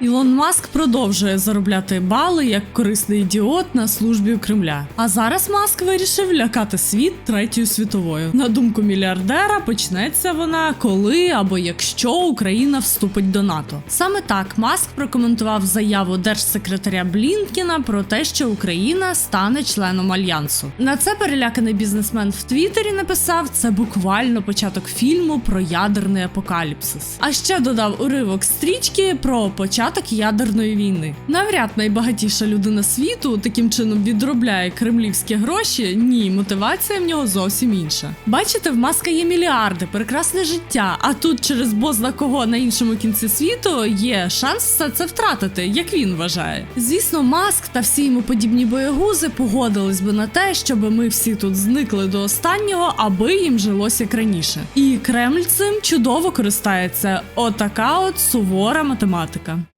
Ілон Маск продовжує заробляти бали як корисний ідіот на службі Кремля. А зараз Маск вирішив лякати світ третьою світовою. На думку мільярдера, почнеться вона коли або якщо Україна вступить до НАТО. Саме так Маск прокоментував заяву держсекретаря Блінкіна про те, що Україна стане членом альянсу. На це переляканий бізнесмен в Твіттері написав: це буквально початок фільму про ядерний апокаліпсис. А ще додав уривок стрічки про початок ядерної війни. Навряд найбагатіша людина світу таким чином відробляє кремлівські гроші. Ні, мотивація в нього зовсім інша. Бачите, в маска є мільярди, прекрасне життя. А тут через бозна кого на іншому кінці світу є шанс все це втратити, як він вважає. Звісно, маск та всі йому подібні боягузи погодились би на те, щоб ми всі тут зникли до останнього, аби їм жилося як раніше. І Кремль цим чудово користається. Отака от сувора математика.